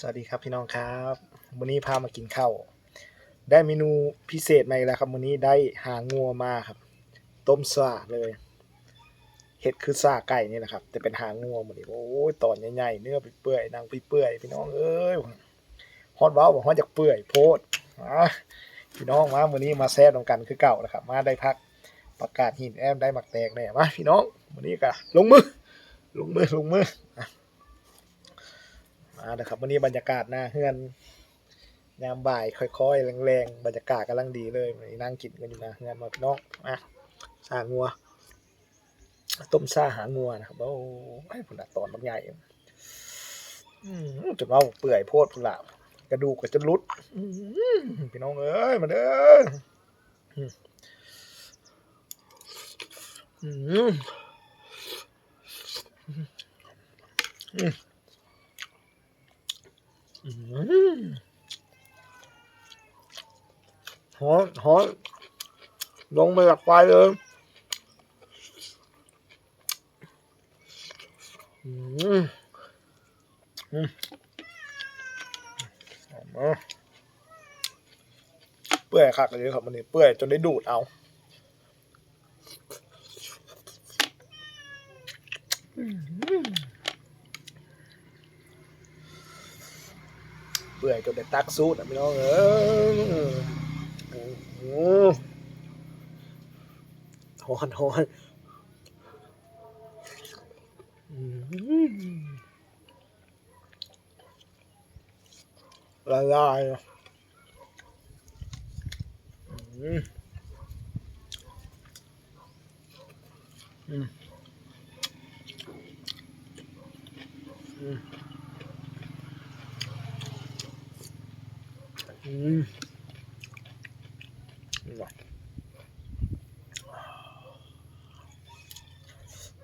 สวัสดีครับพี่น้องครับวันนี้พามากินข้าวได้เมนูพิเศษมาอีกแล้วครับวันนี้ได้หางัวมาครับ ต้มซ่าเลยเห็ดคือซาไก่นี่แหละครับแต่เป็นหางงัวหมดเลยโอ้ยตอนใหญ่ๆเนื้อเปื่อยๆนางเปื่อยๆพี่น้องเอ้ยฮอดเว้าบอกฮอดจากเปื่อยโพดอะพี่น้องมาวันนี้มาแซ่บตรงกันคือเก่านะครับ มาได้พักประกาศหินแอมได้หมักแตกแน่มาพี่น้องวันนี้ก็ลงมือลงมือลงมือ มาเด้อครับวันนี้บรรยากาศหน้าเฮือนยามบ่ายค่อยๆแรงๆบรรยากาศกำลังดีเลยนั่งกินกันอยู่นะเฮือนมาพี่น้องมาซางัว ต้มซาหางัวนะครับโอ้ยผุนลตอนบางใหญ่จนว่าเปื่อยโพดผุนละกระดูกก็จะรุดพี่น้องเอ้ยมาเด้ออืมอื มอืมอืมหอนลงมาจากไฟเลยอืมอืมเอามาเปื่อยคักเลยครับมันนี่เปื่อยจนได้ดูดเอาอืมเปื่อยจนได้ตักซูดอะพี่น้องเออหอนฮอนละลายอืมอืมอืม อืม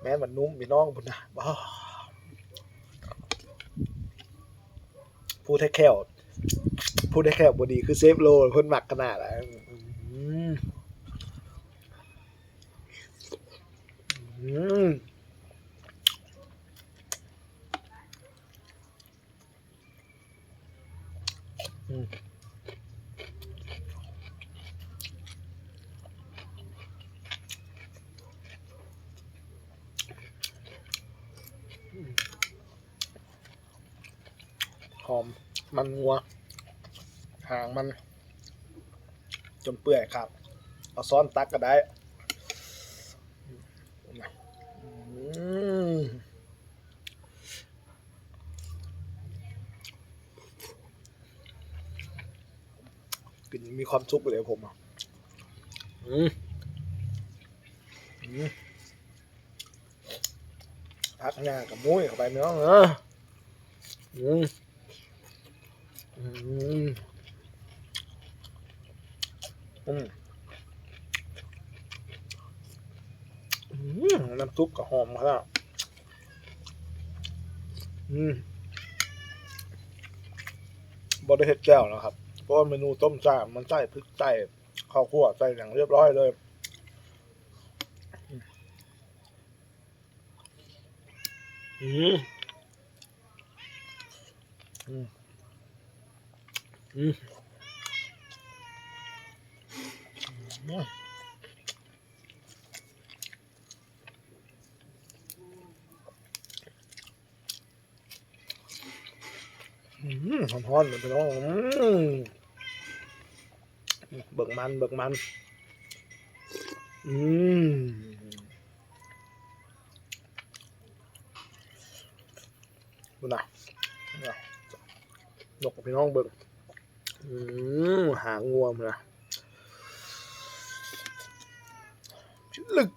แม้มันนุ่มพี่น้องพุ่นะบ้าพูดให้แค่พูดให้แค่บดีคือเซฟโลเพิ่นหมักขนาดอะอืมอืมอืม หอมมันงัว หางมัน จนเปื่อยครับ เอาซ้อนตักก็ได้อืมกินมีความสุขเลยผมอะอืมอืมพักหน้ากับมุ้ยเข้าไปเนาะเอออืม น้ำซุปกับหอมขนาดอืมบไดเห็ดแก้วนะครับ เพราะว่าเมนูต้มจ่ามันใส่พริกใส่ข้าวคั่วใส่อย่างเรียบร้อยเลยอืมอืม อืมอืมอืมหอมๆเลยพี่น้อง หางงวมนะชดลึก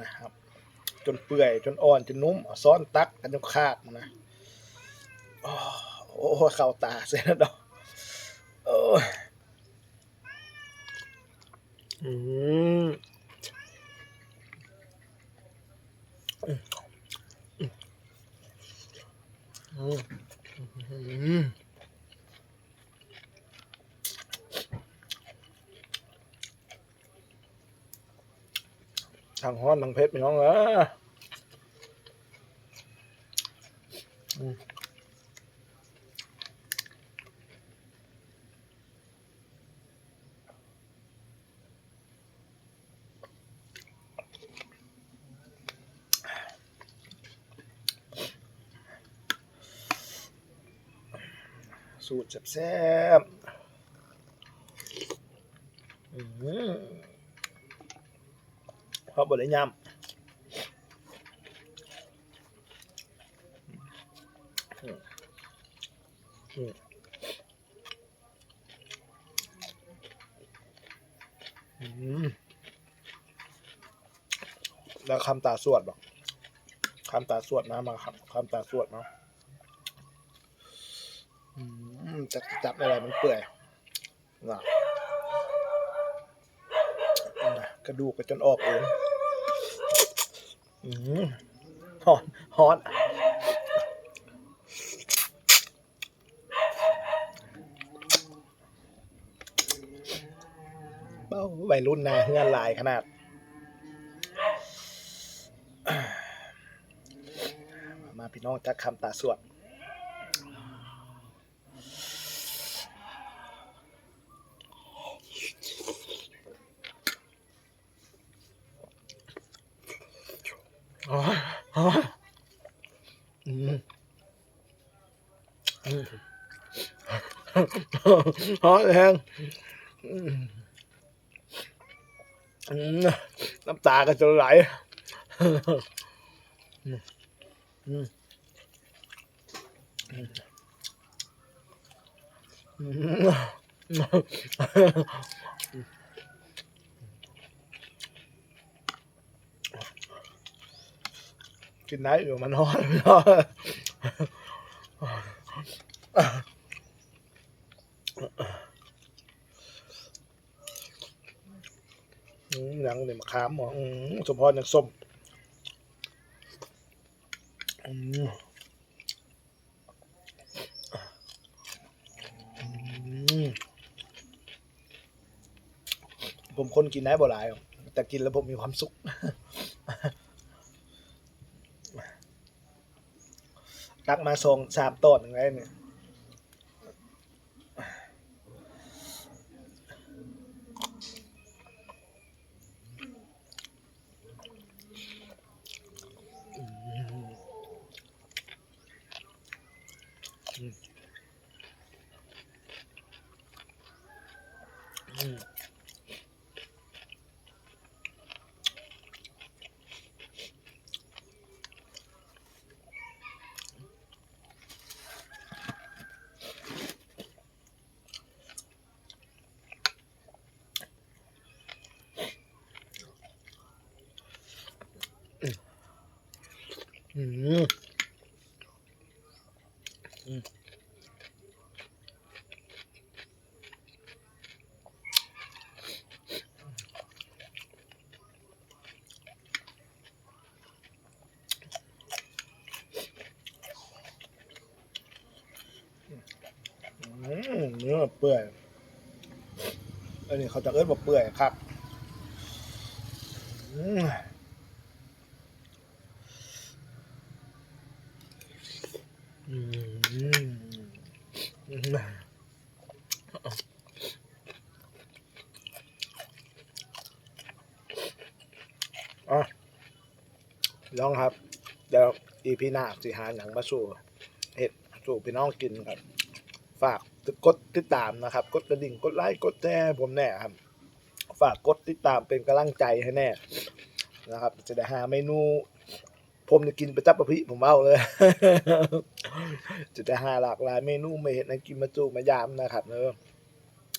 นะครับ จนเปื่อย จนอ่อน จนนุ่มซ้อนตักกันจนขาดนะโอ้โอ้เข้าตาเสียแล้วดอกโอ้ยอืมอืมอื ทางฮ้อนทางเพชรพี่น้องเออสูตรแซ่บๆอืม เพราะบริยำอืมแล้วคำตาสวดบอกคำตาสวดนะมาครับคำตาสวดเนาะจะจับอะไรมันเปื่อยนะ กระดูกก็จนออกเองอืมฮอนฮอนเบ้าวัยรุ่นนาเฮือนลายขนาดมาพี่น้องจักคำตาสวด อ๋ออ๋ออืมอืมอ๋อแรงอืมอืมน้ำตา กินได้อยู่มันนอนนอนอืมยังเลยมะขามหมอมสมพรยังส้มผมคนกินได้บ่หลาย แต่กินแล้วผมมีความสุข ตักมาส่งสามต้นยังไงเนี่ยอืมอืมอืมอืม เนื้อเปื่อย อันนี้เขาจะเอิ้นว่าเปื่อยครับอืมอืมอืมอะลองครับ เดี๋ยวอีพีหน้าสิหาหนังมาสู่เห็ดสู่พี่น้องกินครับ ฝาก กดติดตามนะครับ กดกระดิ่งกดไลค์กดแชร์ผมแน่ครับ ฝากกดติดตามเป็นกำลังใจให้แน่นะครับ จะได้หาเมนู ผมจะกินประจับประพิผมเอาเลย จะได้หาหลากหลายเมนูมาเห็นในกินมาจูมายามนะครับเนอะ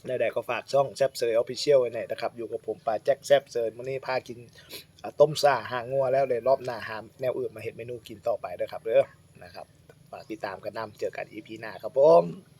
ใดๆก็ฝากช่องแซบเซอร์ออฟฟิเชียลไว้หน่อยนะครับ อยู่กับผมปาแจ็คแซบเซอร์วันนี้พากินต้มซ่าหางงัวแล้วเลยรอบหน้าหาแนวอื่นมาเห็นเมนูกินต่อไปด้วยครับเด้อนะครับฝากติดตามกันนำเจอกันอีพีหน้าครับผม